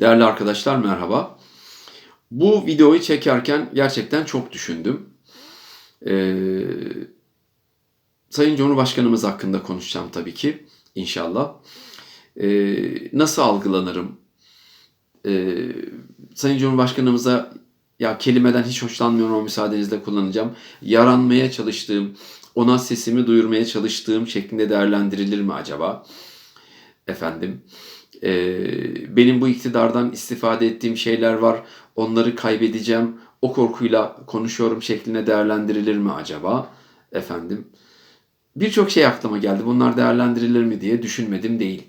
Değerli arkadaşlar merhaba. Bu videoyu çekerken gerçekten çok düşündüm. Ee, Sayın Cumhurbaşkanımız hakkında konuşacağım tabii ki inşallah. Ee, nasıl algılanırım? Ee, Sayın Cumhurbaşkanımıza ya kelimeden hiç hoşlanmıyorum ama müsaadenizle kullanacağım. Yaranmaya çalıştığım, ona sesimi duyurmaya çalıştığım şeklinde değerlendirilir mi acaba? Efendim, e, benim bu iktidardan istifade ettiğim şeyler var, onları kaybedeceğim, o korkuyla konuşuyorum şeklinde değerlendirilir mi acaba? Efendim, birçok şey aklıma geldi. Bunlar değerlendirilir mi diye düşünmedim değil.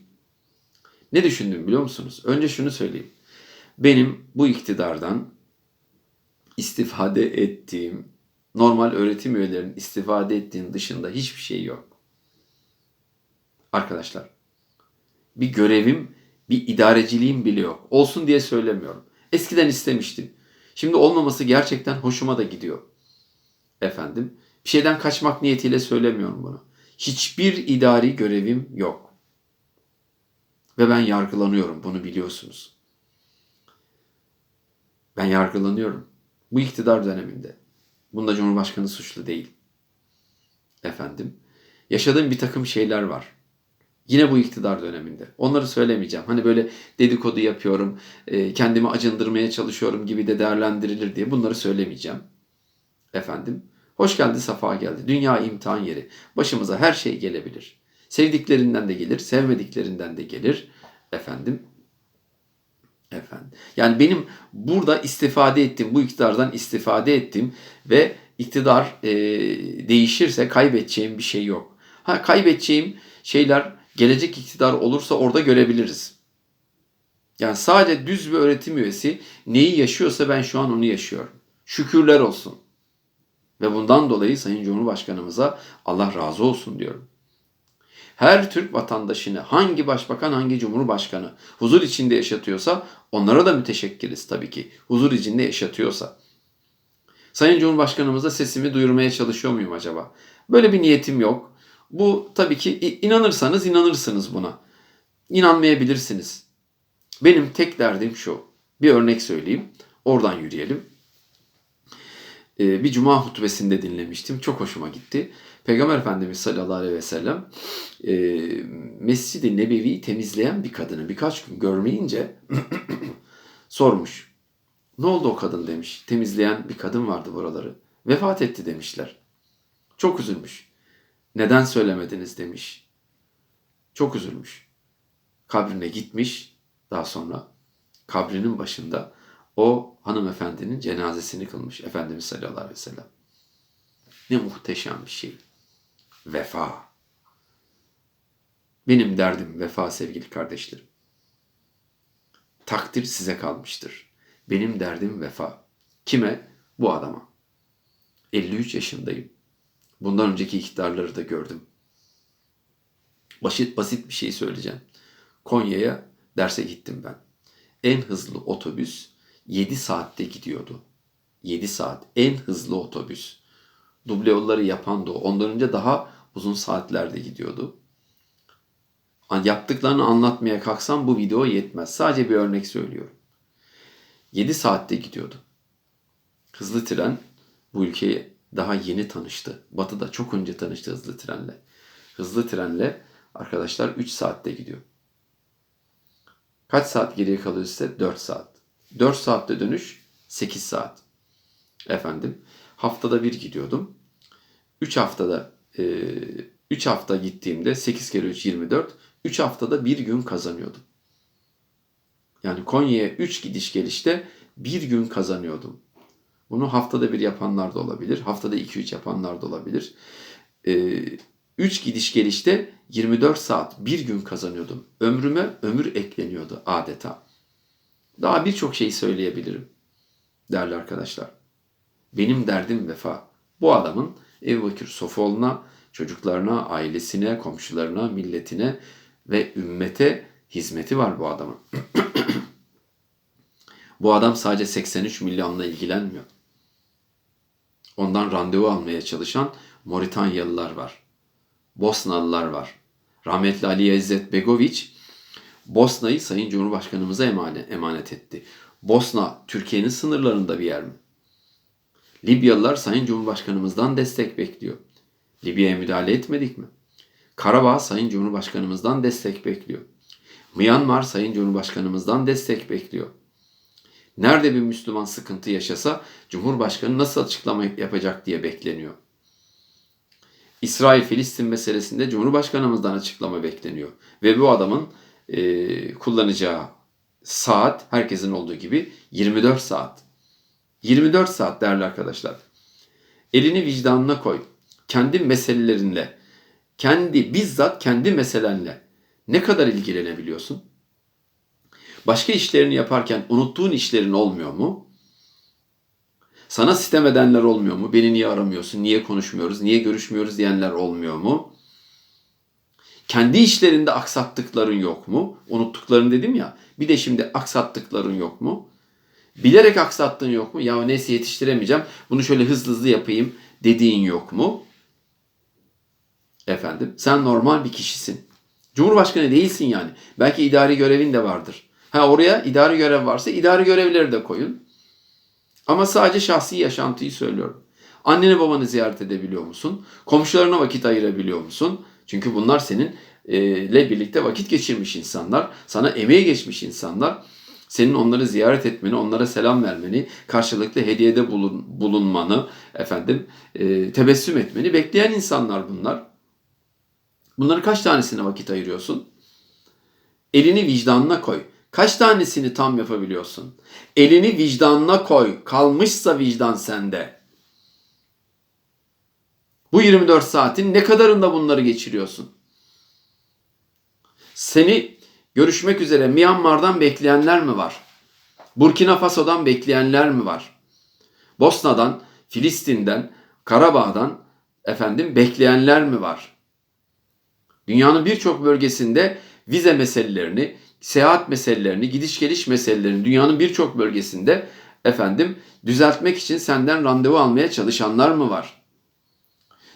Ne düşündüm biliyor musunuz? Önce şunu söyleyeyim. Benim bu iktidardan istifade ettiğim, normal öğretim üyelerinin istifade ettiğin dışında hiçbir şey yok. Arkadaşlar, bir görevim, bir idareciliğim bile yok. Olsun diye söylemiyorum. Eskiden istemiştim. Şimdi olmaması gerçekten hoşuma da gidiyor. Efendim, bir şeyden kaçmak niyetiyle söylemiyorum bunu. Hiçbir idari görevim yok. Ve ben yargılanıyorum, bunu biliyorsunuz. Ben yargılanıyorum. Bu iktidar döneminde. Bunda Cumhurbaşkanı suçlu değil. Efendim, yaşadığım bir takım şeyler var. Yine bu iktidar döneminde. Onları söylemeyeceğim. Hani böyle dedikodu yapıyorum, e, kendimi acındırmaya çalışıyorum gibi de değerlendirilir diye bunları söylemeyeceğim. Efendim, hoş geldi, safa geldi. Dünya imtihan yeri. Başımıza her şey gelebilir. Sevdiklerinden de gelir, sevmediklerinden de gelir. Efendim, efendim. Yani benim burada istifade ettiğim, bu iktidardan istifade ettim ve iktidar e, değişirse kaybedeceğim bir şey yok. Ha kaybedeceğim şeyler gelecek iktidar olursa orada görebiliriz. Yani sadece düz bir öğretim üyesi neyi yaşıyorsa ben şu an onu yaşıyorum. Şükürler olsun. Ve bundan dolayı Sayın Cumhurbaşkanımıza Allah razı olsun diyorum. Her Türk vatandaşını hangi başbakan hangi cumhurbaşkanı huzur içinde yaşatıyorsa onlara da müteşekkiriz tabii ki. Huzur içinde yaşatıyorsa. Sayın Cumhurbaşkanımıza sesimi duyurmaya çalışıyor muyum acaba? Böyle bir niyetim yok. Bu tabii ki inanırsanız inanırsınız buna. İnanmayabilirsiniz. Benim tek derdim şu. Bir örnek söyleyeyim. Oradan yürüyelim. Ee, bir cuma hutbesinde dinlemiştim. Çok hoşuma gitti. Peygamber Efendimiz sallallahu aleyhi ve sellem e, Mescid-i Nebevi'yi temizleyen bir kadını birkaç gün görmeyince sormuş. Ne oldu o kadın demiş. Temizleyen bir kadın vardı buraları. Vefat etti demişler. Çok üzülmüş. Neden söylemediniz demiş. Çok üzülmüş. Kabrine gitmiş. Daha sonra kabrinin başında o hanımefendinin cenazesini kılmış Efendimiz sallallahu aleyhi ve sellem. Ne muhteşem bir şey. Vefa. Benim derdim vefa sevgili kardeşlerim. Takdir size kalmıştır. Benim derdim vefa. Kime? Bu adama. 53 yaşındayım. Bundan önceki iktidarları da gördüm. Basit basit bir şey söyleyeceğim. Konya'ya derse gittim ben. En hızlı otobüs 7 saatte gidiyordu. 7 saat. En hızlı otobüs. Duble yolları yapan da o. Ondan önce daha uzun saatlerde gidiyordu. Yaptıklarını anlatmaya kalksam bu video yetmez. Sadece bir örnek söylüyorum. 7 saatte gidiyordu. Hızlı tren bu ülkeye daha yeni tanıştı. Batı'da çok önce tanıştı hızlı trenle. Hızlı trenle arkadaşlar 3 saatte gidiyor. Kaç saat geriye kalıyor size? 4 saat. 4 saatte dönüş 8 saat. Efendim haftada bir gidiyordum. 3 haftada 3 e, hafta gittiğimde 8 kere 3 24. 3 haftada bir gün kazanıyordum. Yani Konya'ya 3 gidiş gelişte bir gün kazanıyordum. Bunu haftada bir yapanlar da olabilir. Haftada 2-3 yapanlar da olabilir. 3 ee, gidiş gelişte 24 saat bir gün kazanıyordum. Ömrüme ömür ekleniyordu adeta. Daha birçok şey söyleyebilirim değerli arkadaşlar. Benim derdim vefa. Bu adamın Ebu Bakır Sofoğlu'na, çocuklarına, ailesine, komşularına, milletine ve ümmete hizmeti var bu adamın. bu adam sadece 83 milyonla ilgilenmiyor. Ondan randevu almaya çalışan Moritanyalılar var. Bosnalılar var. Rahmetli Ali İzzet Begoviç Bosna'yı Sayın Cumhurbaşkanımıza emanet etti. Bosna Türkiye'nin sınırlarında bir yer mi? Libyalılar Sayın Cumhurbaşkanımızdan destek bekliyor. Libya'ya müdahale etmedik mi? Karabağ Sayın Cumhurbaşkanımızdan destek bekliyor. Myanmar Sayın Cumhurbaşkanımızdan destek bekliyor. Nerede bir Müslüman sıkıntı yaşasa Cumhurbaşkanı nasıl açıklama yapacak diye bekleniyor. İsrail-Filistin meselesinde Cumhurbaşkanımızdan açıklama bekleniyor. Ve bu adamın e, kullanacağı saat herkesin olduğu gibi 24 saat. 24 saat değerli arkadaşlar. Elini vicdanına koy. Kendi meselelerinle, kendi bizzat kendi meselenle ne kadar ilgilenebiliyorsun? Başka işlerini yaparken unuttuğun işlerin olmuyor mu? Sana sitem edenler olmuyor mu? Beni niye aramıyorsun? Niye konuşmuyoruz? Niye görüşmüyoruz diyenler olmuyor mu? Kendi işlerinde aksattıkların yok mu? Unuttukların dedim ya. Bir de şimdi aksattıkların yok mu? Bilerek aksattığın yok mu? Ya neyse yetiştiremeyeceğim. Bunu şöyle hızlı hızlı yapayım dediğin yok mu? Efendim sen normal bir kişisin. Cumhurbaşkanı değilsin yani. Belki idari görevin de vardır. Ha oraya idari görev varsa idari görevleri de koyun. Ama sadece şahsi yaşantıyı söylüyorum. Anneni babanı ziyaret edebiliyor musun? Komşularına vakit ayırabiliyor musun? Çünkü bunlar senin e, birlikte vakit geçirmiş insanlar, sana emeği geçmiş insanlar. Senin onları ziyaret etmeni, onlara selam vermeni, karşılıklı hediyede bulun, bulunmanı, efendim e, tebessüm etmeni bekleyen insanlar bunlar. Bunları kaç tanesine vakit ayırıyorsun? Elini vicdanına koy. Kaç tanesini tam yapabiliyorsun? Elini vicdanına koy. Kalmışsa vicdan sende. Bu 24 saatin ne kadarında bunları geçiriyorsun? Seni görüşmek üzere Myanmar'dan bekleyenler mi var? Burkina Faso'dan bekleyenler mi var? Bosna'dan, Filistin'den, Karabağ'dan efendim bekleyenler mi var? Dünyanın birçok bölgesinde vize meselelerini, seyahat meselelerini, gidiş geliş meselelerini dünyanın birçok bölgesinde efendim düzeltmek için senden randevu almaya çalışanlar mı var?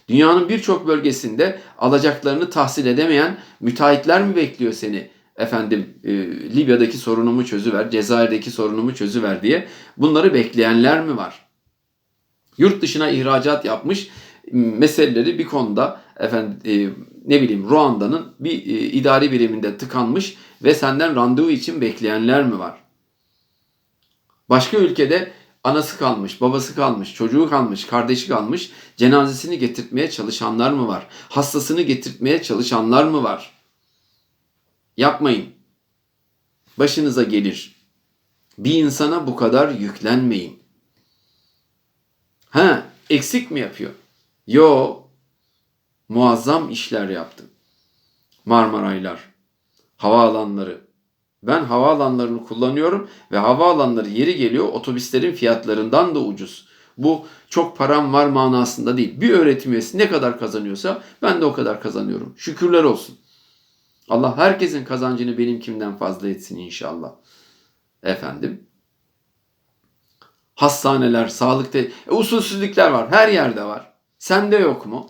Dünyanın birçok bölgesinde alacaklarını tahsil edemeyen müteahhitler mi bekliyor seni? Efendim e, Libya'daki sorunumu çözüver, Cezayir'deki sorunumu çözüver diye bunları bekleyenler mi var? Yurt dışına ihracat yapmış meseleleri bir konuda efendim e, ne bileyim Ruanda'nın bir e, idari biriminde tıkanmış ve senden randevu için bekleyenler mi var? Başka ülkede anası kalmış, babası kalmış, çocuğu kalmış, kardeşi kalmış, cenazesini getirtmeye çalışanlar mı var? Hastasını getirtmeye çalışanlar mı var? Yapmayın. Başınıza gelir. Bir insana bu kadar yüklenmeyin. Ha, eksik mi yapıyor? Yo, muazzam işler yaptım. Marmaraylar, havaalanları. Ben havaalanlarını kullanıyorum ve havaalanları yeri geliyor otobüslerin fiyatlarından da ucuz. Bu çok param var manasında değil. Bir öğretim üyesi ne kadar kazanıyorsa ben de o kadar kazanıyorum. Şükürler olsun. Allah herkesin kazancını benimkimden fazla etsin inşallah. Efendim. Hastaneler, sağlıkta e, usulsüzlükler var. Her yerde var. Sende yok mu?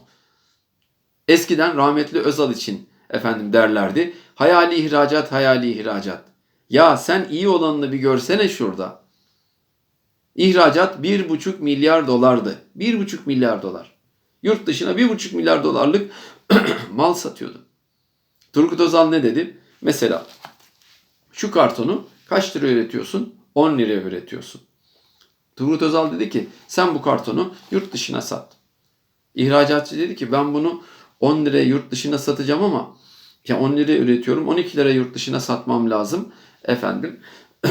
Eskiden rahmetli Özal için efendim derlerdi. Hayali ihracat, hayali ihracat. Ya sen iyi olanını bir görsene şurada. İhracat 1,5 milyar dolardı. 1,5 milyar dolar. Yurt dışına 1,5 milyar dolarlık mal satıyordu. Turgut Özal ne dedi? Mesela şu kartonu kaç lira üretiyorsun? 10 liraya üretiyorsun. Turgut Özal dedi ki sen bu kartonu yurt dışına sat. İhracatçı dedi ki ben bunu 10 liraya yurt dışına satacağım ama ya 10 liraya üretiyorum 12 liraya yurt dışına satmam lazım efendim.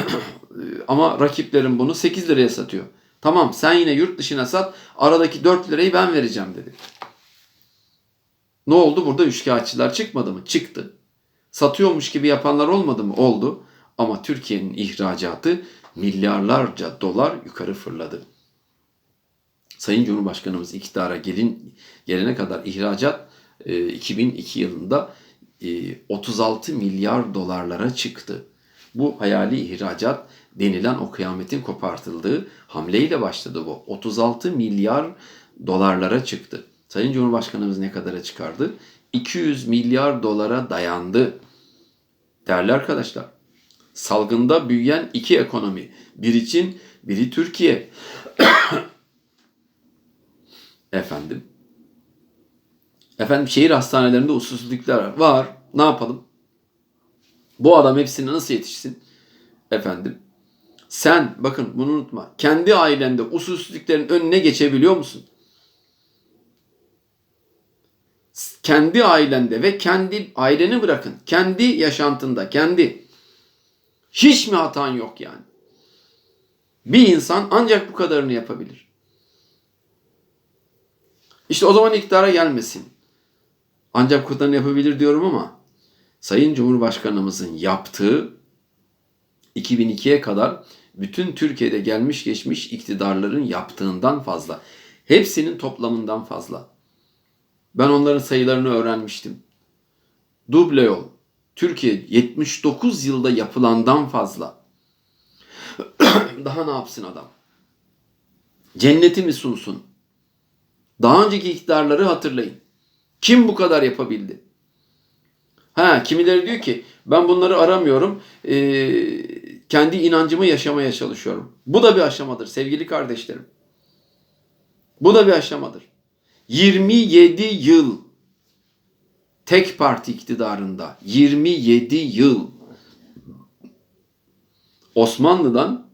ama rakiplerim bunu 8 liraya satıyor. Tamam sen yine yurt dışına sat aradaki 4 lirayı ben vereceğim dedi. Ne oldu? Burada üçkağıtçılar çıkmadı mı? Çıktı. Satıyormuş gibi yapanlar olmadı mı? Oldu. Ama Türkiye'nin ihracatı milyarlarca dolar yukarı fırladı. Sayın Cumhurbaşkanımız iktidara gelin gelene kadar ihracat 2002 yılında e, 36 milyar dolarlara çıktı. Bu hayali ihracat denilen o kıyametin kopartıldığı hamleyle başladı bu. 36 milyar dolarlara çıktı. Sayın Cumhurbaşkanımız ne kadara çıkardı? 200 milyar dolara dayandı. Değerli arkadaşlar, salgında büyüyen iki ekonomi. Biri Çin, biri Türkiye. Efendim. Efendim şehir hastanelerinde usulsüzlükler var. Ne yapalım? Bu adam hepsine nasıl yetişsin? Efendim. Sen bakın bunu unutma. Kendi ailende usulsüzlüklerin önüne geçebiliyor musun? Kendi ailende ve kendi aileni bırakın. Kendi yaşantında, kendi. Hiç mi hatan yok yani? Bir insan ancak bu kadarını yapabilir. İşte o zaman iktidara gelmesin. Ancak bu kadarını yapabilir diyorum ama Sayın Cumhurbaşkanımızın yaptığı 2002'ye kadar bütün Türkiye'de gelmiş geçmiş iktidarların yaptığından fazla. Hepsinin toplamından fazla. Ben onların sayılarını öğrenmiştim. Duble yol. Türkiye 79 yılda yapılandan fazla. Daha ne yapsın adam? Cenneti mi sunsun? Daha önceki iktidarları hatırlayın. Kim bu kadar yapabildi? Ha, kimileri diyor ki ben bunları aramıyorum. Ee, kendi inancımı yaşamaya çalışıyorum. Bu da bir aşamadır sevgili kardeşlerim. Bu da bir aşamadır. 27 yıl tek parti iktidarında 27 yıl Osmanlı'dan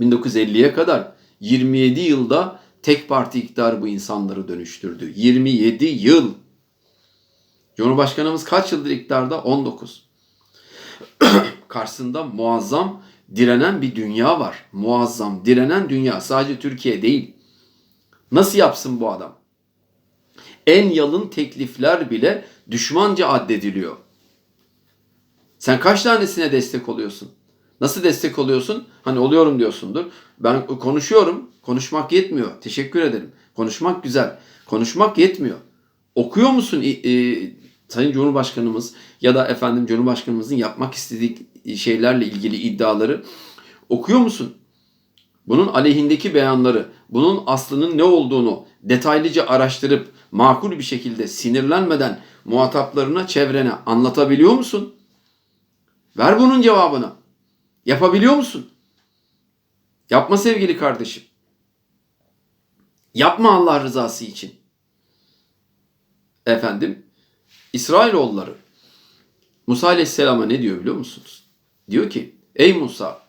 1950'ye kadar 27 yılda tek parti iktidar bu insanları dönüştürdü. 27 yıl. Cumhurbaşkanımız kaç yıldır iktidarda? 19. Karşısında muazzam direnen bir dünya var. Muazzam direnen dünya. Sadece Türkiye değil. Nasıl yapsın bu adam? En yalın teklifler bile düşmanca addediliyor. Sen kaç tanesine destek oluyorsun? Nasıl destek oluyorsun? Hani oluyorum diyorsundur. Ben konuşuyorum. Konuşmak yetmiyor. Teşekkür ederim. Konuşmak güzel. Konuşmak yetmiyor. Okuyor musun e, e, Sayın Cumhurbaşkanımız ya da efendim Cumhurbaşkanımızın yapmak istediği şeylerle ilgili iddiaları okuyor musun? Bunun aleyhindeki beyanları, bunun aslının ne olduğunu detaylıca araştırıp makul bir şekilde sinirlenmeden muhataplarına, çevrene anlatabiliyor musun? Ver bunun cevabını. Yapabiliyor musun? Yapma sevgili kardeşim. Yapma Allah rızası için. Efendim, İsrailoğulları Musa Aleyhisselam'a ne diyor biliyor musunuz? Diyor ki, ey Musa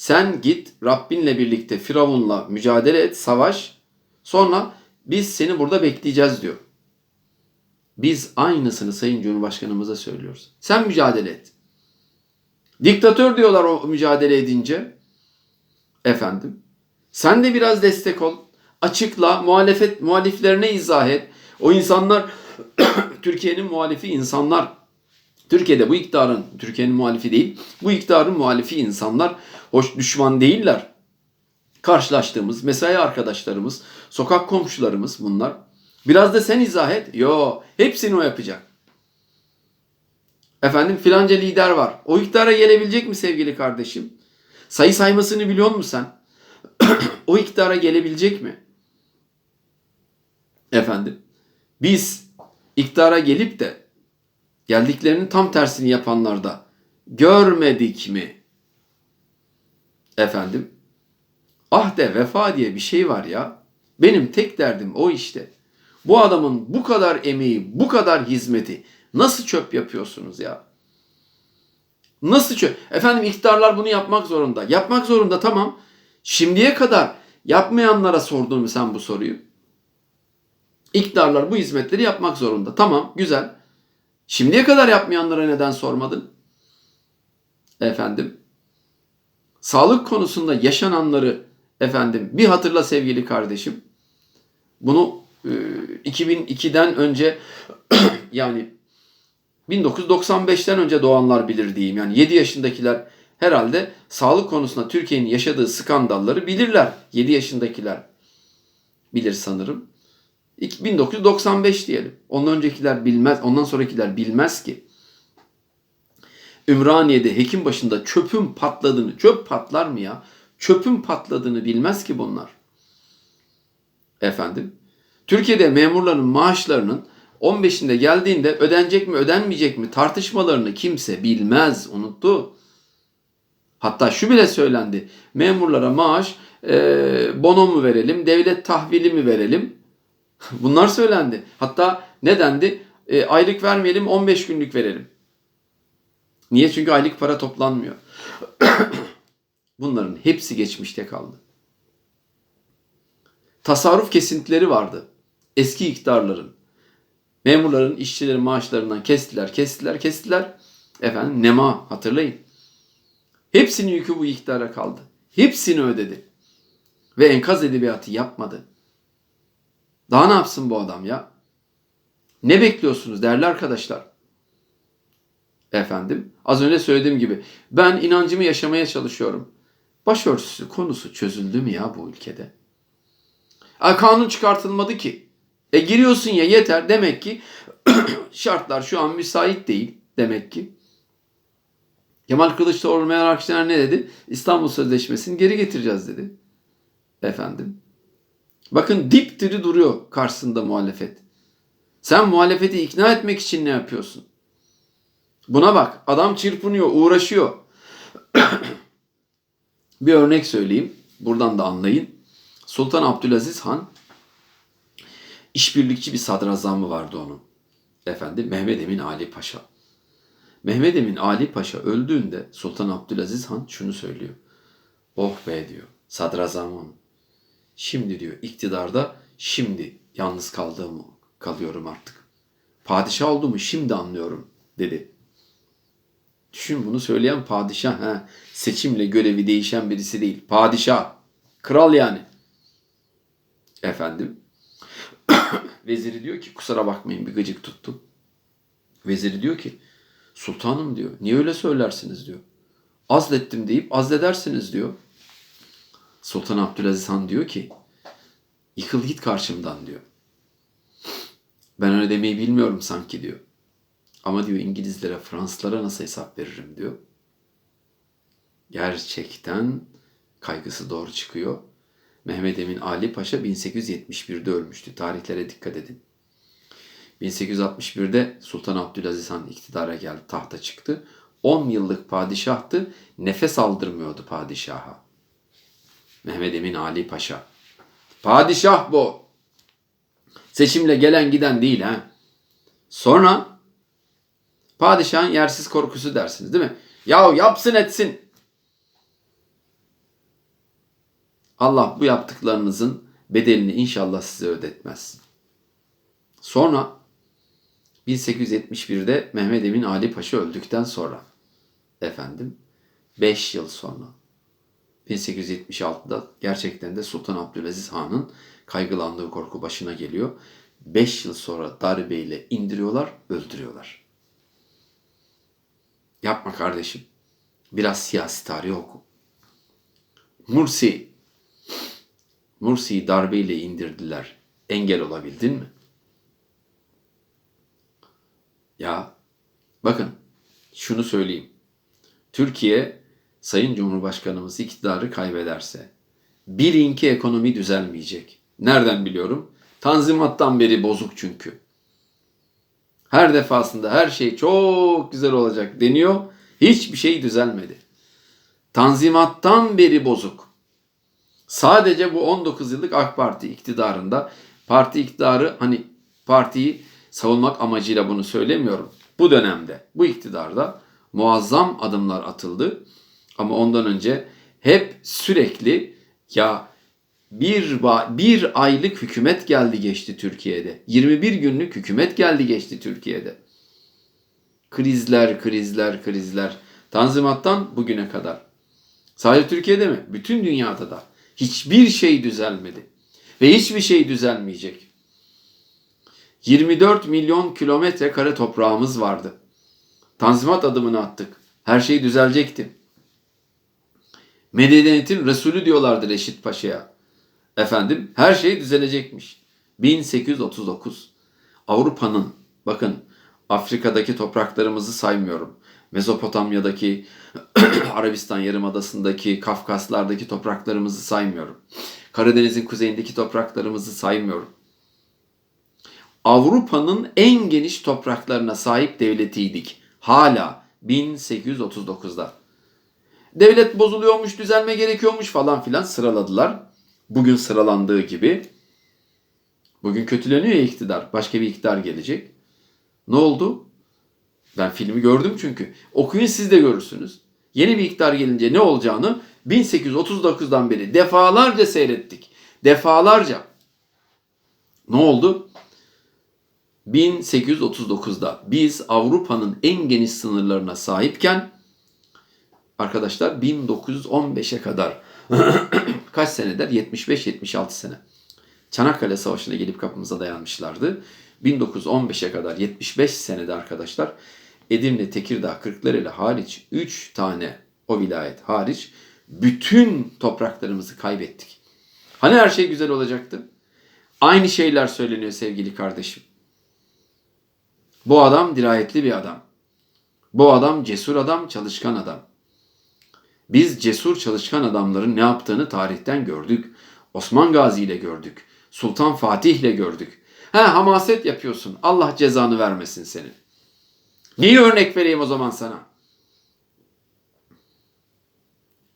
sen git Rabbinle birlikte Firavun'la mücadele et, savaş. Sonra biz seni burada bekleyeceğiz diyor. Biz aynısını Sayın Cumhurbaşkanımıza söylüyoruz. Sen mücadele et. Diktatör diyorlar o mücadele edince. Efendim. Sen de biraz destek ol. Açıkla, muhalefet muhaliflerine izah et. O insanlar Türkiye'nin muhalifi insanlar. Türkiye'de bu iktidarın, Türkiye'nin muhalifi değil, bu iktidarın muhalifi insanlar hoş düşman değiller. Karşılaştığımız mesai arkadaşlarımız, sokak komşularımız bunlar. Biraz da sen izah et. Yo, hepsini o yapacak. Efendim filanca lider var. O iktidara gelebilecek mi sevgili kardeşim? Sayı saymasını biliyor musun sen? o iktidara gelebilecek mi? Efendim biz iktidara gelip de geldiklerinin tam tersini yapanlarda görmedik mi? Efendim ahde vefa diye bir şey var ya. Benim tek derdim o işte. Bu adamın bu kadar emeği, bu kadar hizmeti nasıl çöp yapıyorsunuz ya? Nasıl çöp? Efendim iktidarlar bunu yapmak zorunda. Yapmak zorunda tamam. Şimdiye kadar yapmayanlara sordun mu sen bu soruyu? İktidarlar bu hizmetleri yapmak zorunda. Tamam, güzel. Şimdiye kadar yapmayanlara neden sormadın? Efendim, sağlık konusunda yaşananları efendim bir hatırla sevgili kardeşim. Bunu e, 2002'den önce yani 1995'ten önce doğanlar bilir diyeyim. Yani 7 yaşındakiler herhalde sağlık konusunda Türkiye'nin yaşadığı skandalları bilirler. 7 yaşındakiler bilir sanırım. 1995 diyelim. Ondan öncekiler bilmez, ondan sonrakiler bilmez ki. Ümraniye'de hekim başında çöpün patladığını, çöp patlar mı ya? Çöpün patladığını bilmez ki bunlar. Efendim, Türkiye'de memurların maaşlarının 15'inde geldiğinde ödenecek mi ödenmeyecek mi tartışmalarını kimse bilmez unuttu. Hatta şu bile söylendi. Memurlara maaş e, bono mu verelim, devlet tahvili mi verelim? Bunlar söylendi. Hatta ne dendi? E, aylık vermeyelim, 15 günlük verelim. Niye? Çünkü aylık para toplanmıyor. Bunların hepsi geçmişte kaldı. Tasarruf kesintileri vardı. Eski iktidarların. Memurların, işçilerin maaşlarından kestiler, kestiler, kestiler. Efendim nema hatırlayın. Hepsinin yükü bu iktidara kaldı. Hepsini ödedi. Ve enkaz edebiyatı yapmadı. Daha ne yapsın bu adam ya? Ne bekliyorsunuz değerli arkadaşlar? Efendim, az önce söylediğim gibi ben inancımı yaşamaya çalışıyorum. Başörtüsü konusu çözüldü mü ya bu ülkede? A, kanun çıkartılmadı ki. E giriyorsun ya yeter demek ki şartlar şu an müsait değil demek ki. Kemal Kılıçdaroğlu Meral Akşener ne dedi? İstanbul Sözleşmesi'ni geri getireceğiz dedi. Efendim. Bakın dipdiri duruyor karşısında muhalefet. Sen muhalefeti ikna etmek için ne yapıyorsun? Buna bak. Adam çırpınıyor, uğraşıyor. bir örnek söyleyeyim. Buradan da anlayın. Sultan Abdülaziz Han işbirlikçi bir sadrazamı vardı onun. Efendim Mehmet Emin Ali Paşa. Mehmet Emin Ali Paşa öldüğünde Sultan Abdülaziz Han şunu söylüyor. Oh be diyor sadrazamım. Şimdi diyor iktidarda şimdi yalnız kaldığım kalıyorum artık. Padişah olduğumu şimdi anlıyorum dedi. Düşün bunu söyleyen padişah. He, seçimle görevi değişen birisi değil. Padişah. Kral yani. Efendim. Veziri diyor ki kusura bakmayın bir gıcık tuttum. Veziri diyor ki sultanım diyor. Niye öyle söylersiniz diyor. Azlettim deyip azledersiniz diyor. Sultan Abdülaziz Han diyor ki yıkıl git karşımdan diyor. Ben öyle demeyi bilmiyorum sanki diyor. Ama diyor İngilizlere, Fransızlara nasıl hesap veririm diyor. Gerçekten kaygısı doğru çıkıyor. Mehmet Emin Ali Paşa 1871'de ölmüştü. Tarihlere dikkat edin. 1861'de Sultan Abdülaziz Han iktidara geldi, tahta çıktı. 10 yıllık padişahtı. Nefes aldırmıyordu padişaha. Mehmet Emin Ali Paşa. Padişah bu. Seçimle gelen giden değil ha. Sonra padişahın yersiz korkusu dersiniz değil mi? Yahu yapsın etsin. Allah bu yaptıklarınızın bedelini inşallah size ödetmez. Sonra 1871'de Mehmet Emin Ali Paşa öldükten sonra efendim 5 yıl sonra 1876'da gerçekten de Sultan Abdülaziz Han'ın kaygılandığı korku başına geliyor. 5 yıl sonra darbeyle indiriyorlar, öldürüyorlar. Yapma kardeşim. Biraz siyasi tarih oku. Mursi Mursi'yi darbeyle indirdiler. Engel olabildin mi? Ya bakın şunu söyleyeyim. Türkiye Sayın Cumhurbaşkanımız iktidarı kaybederse birinki ekonomi düzelmeyecek. Nereden biliyorum? Tanzimattan beri bozuk çünkü. Her defasında her şey çok güzel olacak deniyor. Hiçbir şey düzelmedi. Tanzimattan beri bozuk. Sadece bu 19 yıllık AK Parti iktidarında parti iktidarı hani partiyi savunmak amacıyla bunu söylemiyorum. Bu dönemde, bu iktidarda muazzam adımlar atıldı. Ama ondan önce hep sürekli ya bir, bir aylık hükümet geldi geçti Türkiye'de. 21 günlük hükümet geldi geçti Türkiye'de. Krizler, krizler, krizler. Tanzimattan bugüne kadar. Sadece Türkiye'de mi? Bütün dünyada da. Hiçbir şey düzelmedi. Ve hiçbir şey düzelmeyecek. 24 milyon kilometre kare toprağımız vardı. Tanzimat adımını attık. Her şey düzelecekti. Medeniyetin Resulü diyorlardı Reşit Paşa'ya. Efendim her şey düzelecekmiş. 1839. Avrupa'nın bakın Afrika'daki topraklarımızı saymıyorum. Mezopotamya'daki, Arabistan Yarımadası'ndaki, Kafkaslardaki topraklarımızı saymıyorum. Karadeniz'in kuzeyindeki topraklarımızı saymıyorum. Avrupa'nın en geniş topraklarına sahip devletiydik. Hala 1839'da. Devlet bozuluyormuş, düzelme gerekiyormuş falan filan sıraladılar. Bugün sıralandığı gibi. Bugün kötüleniyor ya iktidar. Başka bir iktidar gelecek. Ne oldu? Ben filmi gördüm çünkü. Okuyun siz de görürsünüz. Yeni bir iktidar gelince ne olacağını 1839'dan beri defalarca seyrettik. Defalarca. Ne oldu? 1839'da biz Avrupa'nın en geniş sınırlarına sahipken arkadaşlar 1915'e kadar kaç sene der? 75-76 sene. Çanakkale Savaşı'na gelip kapımıza dayanmışlardı. 1915'e kadar 75 senede arkadaşlar Edirne, Tekirdağ, Kırklareli hariç 3 tane o vilayet hariç bütün topraklarımızı kaybettik. Hani her şey güzel olacaktı? Aynı şeyler söyleniyor sevgili kardeşim. Bu adam dirayetli bir adam. Bu adam cesur adam, çalışkan adam. Biz cesur çalışkan adamların ne yaptığını tarihten gördük. Osman Gazi ile gördük. Sultan Fatih ile gördük. Ha hamaset yapıyorsun. Allah cezanı vermesin senin. Neyi örnek vereyim o zaman sana?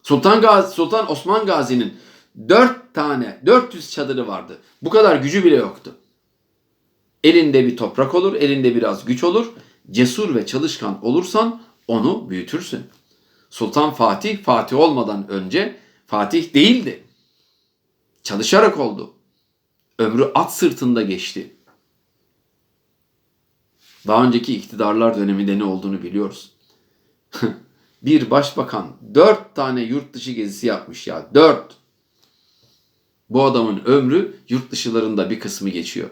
Sultan Gazi, Sultan Osman Gazi'nin dört tane, 400 çadırı vardı. Bu kadar gücü bile yoktu. Elinde bir toprak olur, elinde biraz güç olur. Cesur ve çalışkan olursan onu büyütürsün. Sultan Fatih, Fatih olmadan önce Fatih değildi. Çalışarak oldu. Ömrü at sırtında geçti. Daha önceki iktidarlar döneminde ne olduğunu biliyoruz. bir başbakan dört tane yurt dışı gezisi yapmış ya. Dört. Bu adamın ömrü yurt dışılarında bir kısmı geçiyor.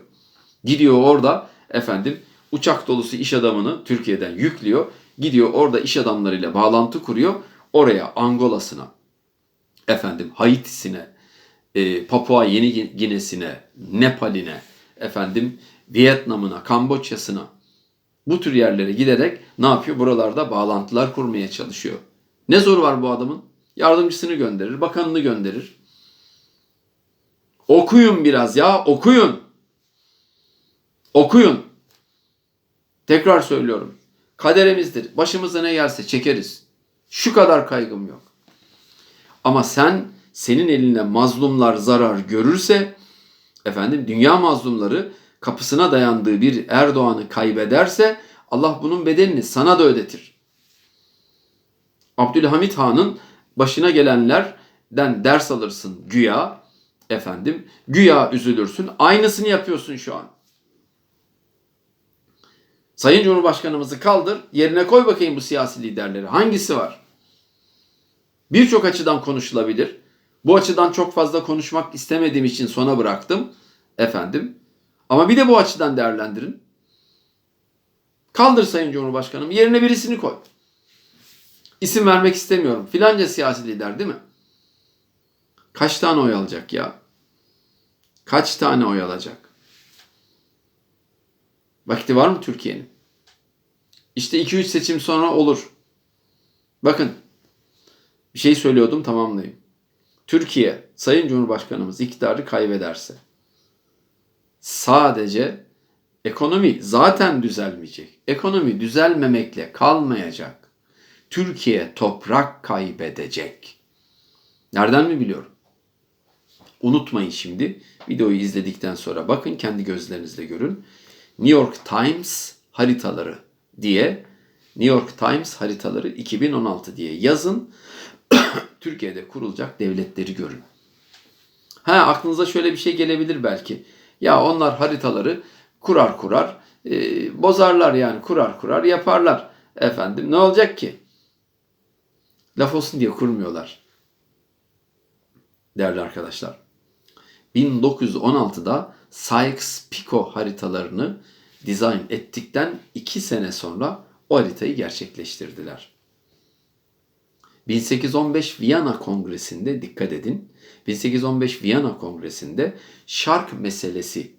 Gidiyor orada efendim uçak dolusu iş adamını Türkiye'den yüklüyor. Gidiyor orada iş adamlarıyla bağlantı kuruyor. Oraya Angola'sına, efendim Haiti'sine, e, Papua Yeni Gine'sine, Nepal'ine, efendim Vietnam'ına, Kamboçya'sına bu tür yerlere giderek ne yapıyor? Buralarda bağlantılar kurmaya çalışıyor. Ne zor var bu adamın? Yardımcısını gönderir, bakanını gönderir. Okuyun biraz ya, okuyun. Okuyun. Tekrar söylüyorum. Kaderimizdir. Başımıza ne gelse çekeriz. Şu kadar kaygım yok. Ama sen senin eline mazlumlar zarar görürse efendim dünya mazlumları kapısına dayandığı bir Erdoğan'ı kaybederse Allah bunun bedelini sana da ödetir. Abdülhamit Han'ın başına gelenlerden ders alırsın güya efendim. Güya üzülürsün. Aynısını yapıyorsun şu an. Sayın Cumhurbaşkanımızı kaldır, yerine koy bakayım bu siyasi liderleri. Hangisi var? Birçok açıdan konuşulabilir. Bu açıdan çok fazla konuşmak istemediğim için sona bıraktım. Efendim. Ama bir de bu açıdan değerlendirin. Kaldır Sayın Cumhurbaşkanım. Yerine birisini koy. İsim vermek istemiyorum. Filanca siyasi lider değil mi? Kaç tane oy alacak ya? Kaç tane oy alacak? Vakti var mı Türkiye'nin? İşte 2-3 seçim sonra olur. Bakın bir şey söylüyordum tamamlayayım. Türkiye Sayın Cumhurbaşkanımız iktidarı kaybederse sadece ekonomi zaten düzelmeyecek. Ekonomi düzelmemekle kalmayacak. Türkiye toprak kaybedecek. Nereden mi biliyorum? Unutmayın şimdi videoyu izledikten sonra bakın kendi gözlerinizle görün. New York Times haritaları diye New York Times haritaları 2016 diye yazın. Türkiye'de kurulacak devletleri görün. Ha aklınıza şöyle bir şey gelebilir belki. Ya onlar haritaları kurar kurar e, bozarlar yani kurar kurar yaparlar. Efendim ne olacak ki? Laf olsun diye kurmuyorlar. Değerli arkadaşlar. 1916'da Sykes-Picot haritalarını dizayn ettikten iki sene sonra o haritayı gerçekleştirdiler. 1815 Viyana Kongresi'nde dikkat edin. 1815 Viyana Kongresi'nde şark meselesi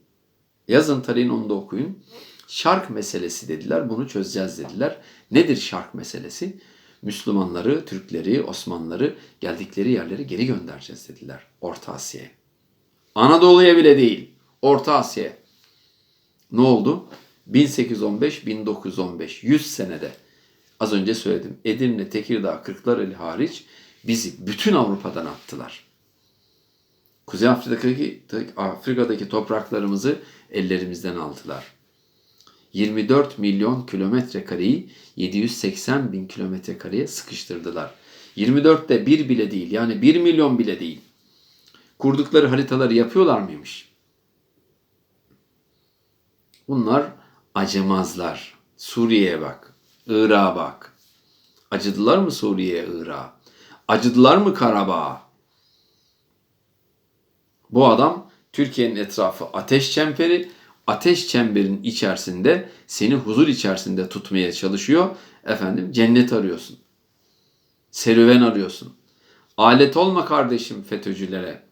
yazın tarihin onu da okuyun. Şark meselesi dediler. Bunu çözeceğiz dediler. Nedir şark meselesi? Müslümanları, Türkleri, Osmanlıları geldikleri yerlere geri göndereceğiz dediler Orta Asya'ya. Anadolu'ya bile değil, Orta Asya'ya. Ne oldu? 1815-1915 100 senede az önce söyledim. Edirne, Tekirdağ, Kırklareli hariç bizi bütün Avrupa'dan attılar. Kuzey Afrika'daki, Afrika'daki topraklarımızı ellerimizden aldılar. 24 milyon kilometre kareyi 780 bin kilometre kareye sıkıştırdılar. 24'te bir bile değil yani 1 milyon bile değil. Kurdukları haritaları yapıyorlar mıymış? Bunlar acımazlar. Suriye'ye bak. Irak'a bak. Acıdılar mı Suriye'ye, Irak'a? Acıdılar mı Karabağ'a? Bu adam Türkiye'nin etrafı ateş çemberi, ateş çemberin içerisinde seni huzur içerisinde tutmaya çalışıyor. Efendim cennet arıyorsun. Serüven arıyorsun. Alet olma kardeşim FETÖ'cülere.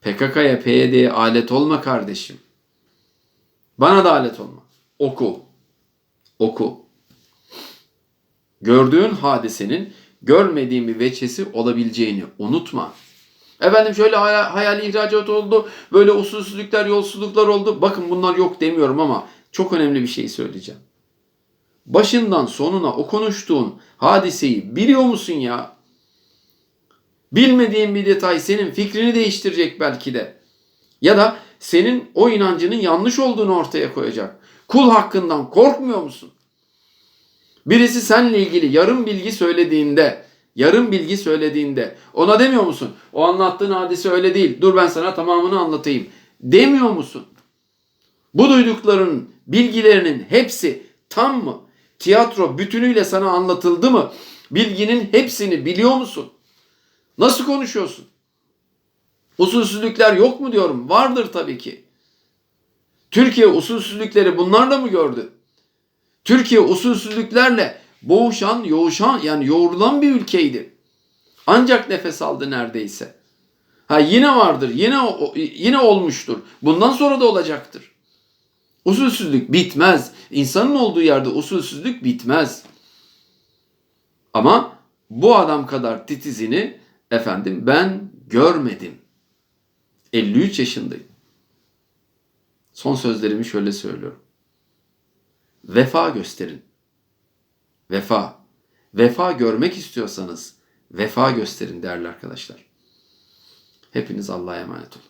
PKK'ya, PYD'ye alet olma kardeşim. Bana da alet olma. Oku. Oku. Gördüğün hadisenin görmediğin bir veçesi olabileceğini unutma. Efendim şöyle hay- hayali ihracat oldu, böyle usulsüzlükler, yolsuzluklar oldu. Bakın bunlar yok demiyorum ama çok önemli bir şey söyleyeceğim. Başından sonuna o konuştuğun hadiseyi biliyor musun ya? Bilmediğin bir detay senin fikrini değiştirecek belki de. Ya da senin o inancının yanlış olduğunu ortaya koyacak. Kul hakkından korkmuyor musun? Birisi seninle ilgili yarım bilgi söylediğinde, yarım bilgi söylediğinde ona demiyor musun? O anlattığın hadise öyle değil. Dur ben sana tamamını anlatayım. Demiyor musun? Bu duydukların bilgilerinin hepsi tam mı? Tiyatro bütünüyle sana anlatıldı mı? Bilginin hepsini biliyor musun? Nasıl konuşuyorsun? Usulsüzlükler yok mu diyorum. Vardır tabii ki. Türkiye usulsüzlükleri bunlarla mı gördü? Türkiye usulsüzlüklerle boğuşan, yoğuşan yani yoğrulan bir ülkeydi. Ancak nefes aldı neredeyse. Ha yine vardır, yine yine olmuştur. Bundan sonra da olacaktır. Usulsüzlük bitmez. İnsanın olduğu yerde usulsüzlük bitmez. Ama bu adam kadar titizini efendim ben görmedim. 53 yaşındayım. Son sözlerimi şöyle söylüyorum. Vefa gösterin. Vefa. Vefa görmek istiyorsanız vefa gösterin değerli arkadaşlar. Hepiniz Allah'a emanet olun.